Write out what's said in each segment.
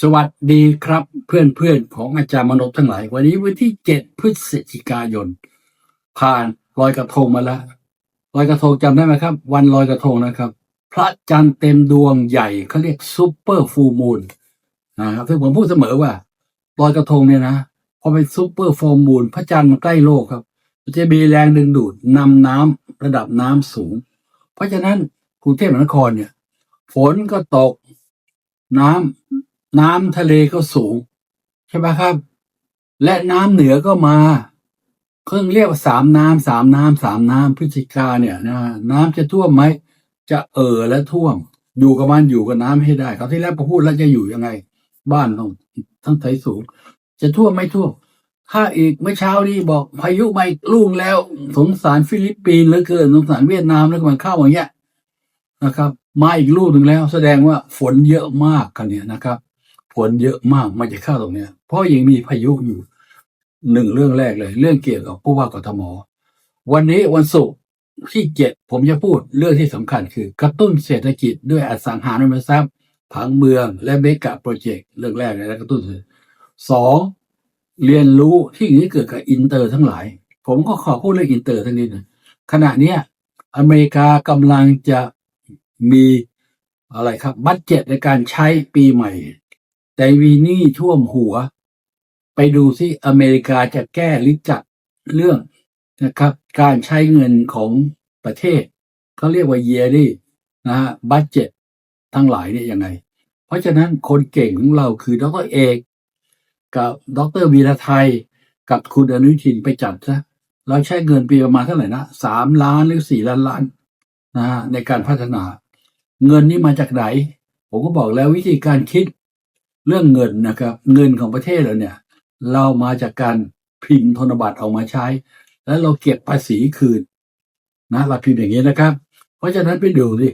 สวัสดีครับเพื่อนเพื่อนๆของอาจารย์มนพทั้งหลาย วันนี้วันที่เจ็ดพฤศจิกายน ผ่านลอยกระทงมาแล้วลอยกระทงจำได้ไหมครับ วันลอยกระทงนะครับ พระจันทร์เต็มดวงใหญ่เขาเรียกซูเปอร์ฟูมูลนะครับซึ่งผมพูดเสมอว่าลอยกระทงเนี่ยนะพอเป็นซูเปอร์ฟูมูลพระจันทร์มันใกล้โลกครับมันจะมีแรงดึงดูดนำน้ำระดับน้ำสูง เพราะฉะนั้นกรุงเทพมหานครเนี่ย ฝนก็ตกน้ำ น้ำทะเลก็สูง ใช่ไหมครับ และน้ำเหนือก็มาเครื่องเรียกว่าสามน้ำสามน้ำสามน้ำพฤศจิกาเนี่ยนะน้ำจะท่วมไหมจะเอ่อและท่วม อยู่กับมันอยู่กับน้ำให้ได้เขาที่แรกพอพูดแล้วจะอยู่ยังไง บ้านต้องทั้งไถสูง จะท่วมไม่ท่วมถ้าอีกเมื่อเช้านี้บอก พายุมาอีกลูกแล้ว สงสารฟิลิปปินส์เหลือเกินสงสารเวียดนามแล้วก็มันเข้าอย่างเงี้ยนะครับ มาอีกลูกหนึ่งแล้ว แสดงว่าฝนเยอะมากกันเนี่ยนะครับ ฝนเยอะมากมันจะเข้าตรงเนี้ย เพราะยังมีพายุอยู่หนึ่งเรื่องแรกเลย เรื่องเกี่ยวกับผู้ว่ากทมวันนี้วันศุกร์ที่เจ็ดผมจะพูดเรื่องที่สำคัญคือกระตุ้นเศรษฐกิจด้วยอสังหาริมทรัพย์ผังเมืองและเมกะโปรเจกต์เรื่องแรกเลยนะกระตุ้นสองเรียนรู้ที่อย่นี้เกิดกับอินเตอร์ทั้งหลาย ผมก็ขอพูดเรื่องอินเตอร์ทั้งนี้นึงขณะเนี้ยอเมริกากำลังจะมีอะไรครับบัตเจ็ตในการใช้ปีใหม่ แต่วีหนี่ท่วมหัว ไปดูซิอเมริกาจะแก้หรือจัดเรื่องนะครับ การใช้เงินของประเทศเขาเรียกว่า yearly นะฮะบัตเจ็ตทั้งหลายเนี่ยยังไง เพราะฉะนั้นคนเก่งของเราคือดรเอกกับดรวีระไทยกับคุณอนุทินไปจัดซะเราใช้เงินปีประมาณเท่าไหร่นะสามล้านหรือสี่ล้านล้านนะฮะในการพัฒนา เงินนี้มาจากไหน ผมก็บอกแล้ววิธีการคิด เรื่องเงินนะครับ เงินของประเทศเราเนี่ย เรามาจากการพิมพ์ธนบัตรเอามาใช้ แล้วเราเก็บภาษีคืนนะเราพิมพ์อย่างนี้นะครับ เพราะฉะนั้นไปดูดิ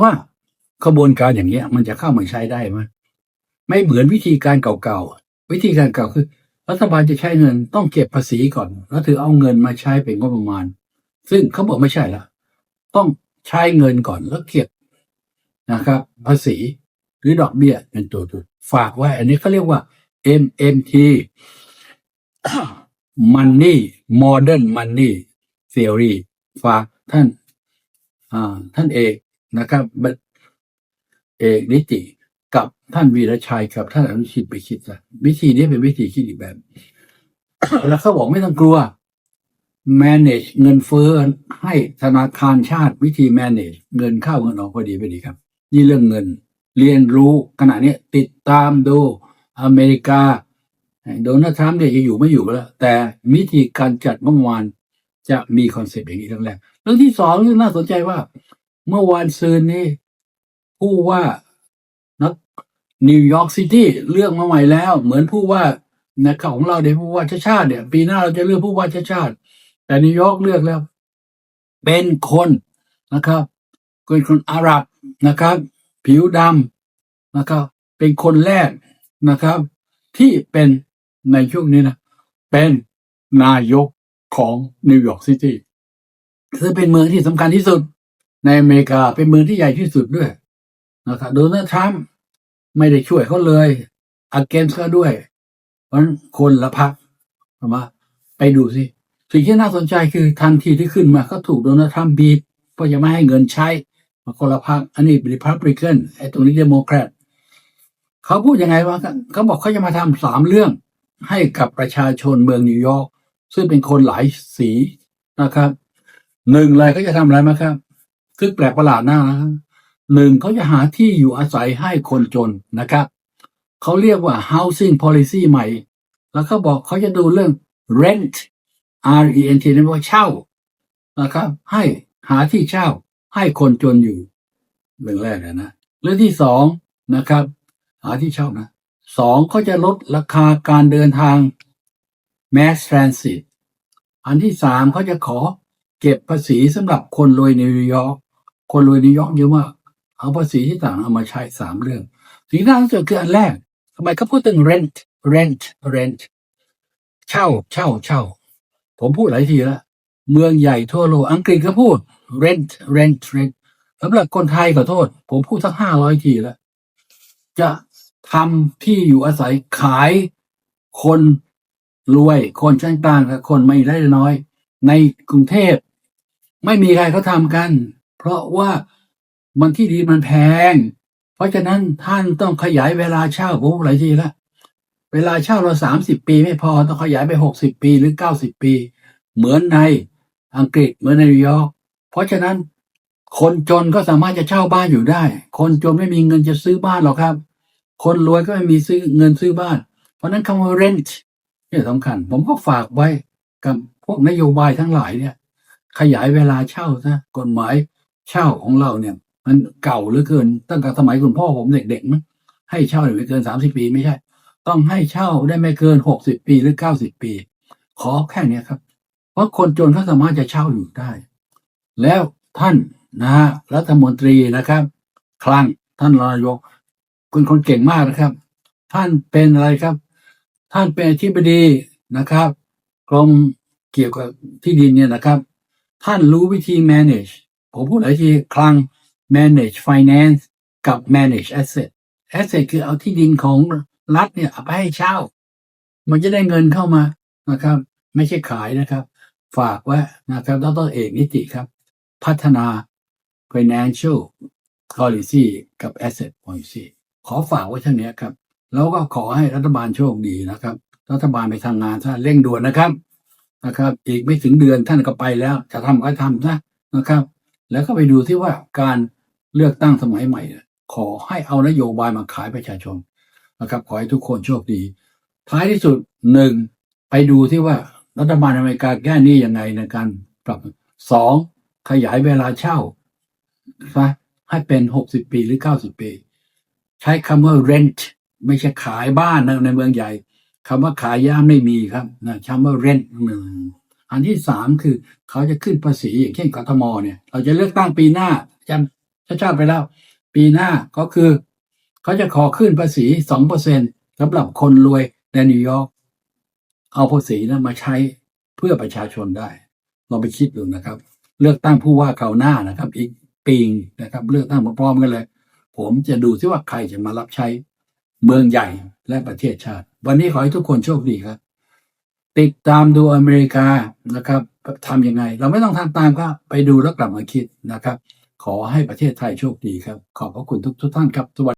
ว่าขบวนการอย่างเงี้ย มันจะเข้ามาใช้ได้ไหมไม่เหมือนวิธีการเก่าๆวิธีการเก่าคือ รัฐบาลจะใช้เงินต้องเก็บภาษีก่อน แล้วถือเอาเงินมาใช้เป็นงบประมาณ ซึ่งเขาบอกไม่ใช่ละต้องใช้เงินก่อนแล้วเก็บนะครับ ภาษี รือดอกเบี้ยเป็นตัวตัวฝากไว้ อันนี้เขาเรียกว่า MMT Money Modern Money Theory ฝากท่านอ่าท่านเอกนะครับ เอกนิติกับท่านวีรชัยกับท่านอนุชิตไปคิดซะวิธีนี้เป็นวิธีคิดอีกแบบ แล้วเขาบอกไม่ต้องกลัว manage เงินเฟ้อให้ธนาคารชาติวิธี manage เงินเข้าเงินออกพอดีพอดีครับ นี่เรื่องเงิน เรียนรู้ขณะนี้ติดตามดูอเมริกาโดนัลด์ทรัมป์เนี่ยจะอยู่ไม่อยู่แล้ว แต่วิธีการจัดงบประมาณจะมีคอนเซปต์อย่างนี้ทั้งแรกเรื่องที่สองน่าสนใจว่า เมื่อวานซืนนี้ผู้ว่านักนิวยอร์กซิตี้เลือกมาใหม่แล้ว เหมือนผู้ว่านะครับของเราเนี่ยวผู้ว่าชาติชาติเนี่ย ปีหน้าเราจะเลือกผู้ว่าชาชาติ แต่นิวยอร์กเลือกแล้ว เป็นคนนะครับเป็นคนอาหรับนะครับ ผิวดำนะครับ เป็นคนแรกนะครับ ที่เป็นในช่วงนี้นะ เป็นนายกของนิวยอร์กซิตี้ซึ่งเป็นเมืองที่สำคัญที่สุดในอเมริกาเป็นเมืองที่ใหญ่ที่สุดด้วยนะครับโดนัลด์ทรัมป์ไม่ได้ช่วยเขาเลยอ g เกนส์ก็ด้วย เพราะฉะนั้นคนละพักมาไปดูสิสิ่งที่น่าสนใจคือทันทีที่ขึ้นมาก็ถูกโดนัลด์ทรัมป์บีบเพราะจะไม่ให้เงินใช้ มาคนละพักอันนี้ริพับลิกันไอ้ตรงนี้เดโมแครตเขาพูดยังไงวะเขาบอกเขาจะมาทำสามเรื่องให้กับประชาชนเมืองนิวยอร์กซึ่งเป็นคนหลายสีนะครับหนึ่งเลยเขาจะทำอะไรมาครับ ซึ่งแปลกประหลาดหน้านะหนึ่งเขาจะหาที่อยู่อาศัยให้คนจนนะครับเขาเรียกว่า housing policy ใหม่ แล้วเขาบอกเขาจะดูเรื่อง rent R E N T นั่นว่าเช่านะครับ ให้หาที่เช่า ให้คนจนอยู่เรื่องแรกนะนะเรื่องที่สองนะครับ หาที่เช่านะสองเขาจะลดราคาการเดินทาง mass transit อันที่สามเขาจะขอเก็บภาษีสำหรับคนรวยนนิวยอร์กคนรวยนิวยอร์กเยอะมากเอาภาษีที่ต่างเอามาใช้สามเรื่องสิ่งที่น่าสนใจคืออันแรกทำไมเขาพูดถึง rent rent rent เช่าเช่าเช่า ผมพูดหลายทีแล้ว เมืองใหญ่ทั่วโลกอังกฤษก็พูด rent rent rent สำหรับคนไทยขอโทษ ผมพูดสักห้าร้อยทีแล้ว จะทำที่อยู่อาศัยขายคนรวยคนชั้นกลางกับคนไม่ได้น้อย ในกรุงเทพ ไม่มีใครเขาทำกัน เพราะว่ามันที่ดีมันแพง เพราะฉะนั้นท่านต้องขยายเวลาเช่าผมบอกหลายทีแล้วเวลาเช่าเราสามสิบปีไม่พอต้องขยายไปหกสิบปีหรือเก้าสิบปี เหมือนใน อังกฤษเหมือนในนิวยอร์กเพราะฉะนั้น คนจนก็สามารถจะเช่าบ้านอยู่ได้ คนจนไม่มีเงินจะซื้อบ้านหรอกครับ คนรวยก็ไม่มีซื้อเงินซื้อบ้าน เพราะนั้นคำว่า rent นี่สำคัญ ผมก็ฝากไว้กับพวกนโยบายทั้งหลายเนี่ย ขยายเวลาเช่าซะกฎหมายเช่าของเราเนี่ย มันเก่าเหลือเกิน ตั้งแต่สมัยคุณพ่อผมเด็กๆมั้งให้เช่าไม่เกินสามสิบปีไม่ใช่ ต้องให้เช่าได้ไม่เกินหกสิบปีหรือเก้าสิบปี ขอแค่นี้ครับ เพราะคนจนเขาสามารถจะเช่าอยู่ได้ แล้วท่านนะฮะรัฐมนตรีนะครับ คลังท่านรองนายกคุณคนเก่งมากนะครับ ท่านเป็นอะไรครับ ท่านเป็นอธิบดีนะครับกรมเกี่ยวกับที่ดินเนี่ยนะครับ ท่านรู้วิธี manage ผมพูดหลายทีคลัง manage finance กับ manage asset asset คือเอาที่ดินของรัฐเนี่ยเอาไปให้เช่า มันจะได้เงินเข้ามานะครับ ไม่ใช่ขายนะครับ ฝากไว้นะครับดรเอกนิติครับ พัฒนา financial policy กับ asset policy ขอฝากไว้เท่านี้ครับ แล้วก็ขอให้รัฐบาลโชคดีนะครับ รัฐบาลไปทำงานท่านเร่งด่วนนะครับนะครับ อีกไม่ถึงเดือนท่านก็ไปแล้ว จะทำก็ทำนะนะครับ แล้วก็ไปดูที่ว่าการเลือกตั้งสมัยใหม่ ขอให้เอานโยบายมาขายประชาชนนะครับ ขอให้ทุกคนโชคดี ท้ายที่สุดหนึ่งไปดูที่ว่า รัฐบาลอเมริกาแก้หนี้ยังไงในการปรับสองขยายเวลาเช่าซะให้เป็นหกสิบปีหรือเก้าสิบปี ใช้คำว่า rent ไม่ใช่ขายบ้านนะในเมืองใหญ่คำว่าขายย่าไม่มีครับนะคำว่า rent หนึ่งอันที่สามคือเขาจะขึ้นภาษีอย่างเช่นกทมเนี่ย เราจะเลือกตั้งปีหน้าจำชาติไปแล้ว ปีหน้าก็คือ เขาจะขอขึ้นภาษีสองเปอร์เซ็นสำหรับคนรวยในนิวยอร์ก เอาภาษีนั้นมาใช้เพื่อประชาชนได้ลองไปคิดดูนะครับ เลือกตั้งผู้ว่าคราหน้านะครับ อีกปีนะครับ เลือกตั้งพร้อมกันเลย ผมจะดูซิว่าใครจะมารับใช้เมืองใหญ่และประเทศชาติ วันนี้ขอให้ทุกคนโชคดีครับ ติดตามดูอเมริกานะครับทำยังไง เราไม่ต้องทำตามครับไปดูแล้วกลับมาคิดนะครับ ขอให้ประเทศไทยโชคดีครับ ขอบพระคุณทุกทุกท่านครับสวัสดี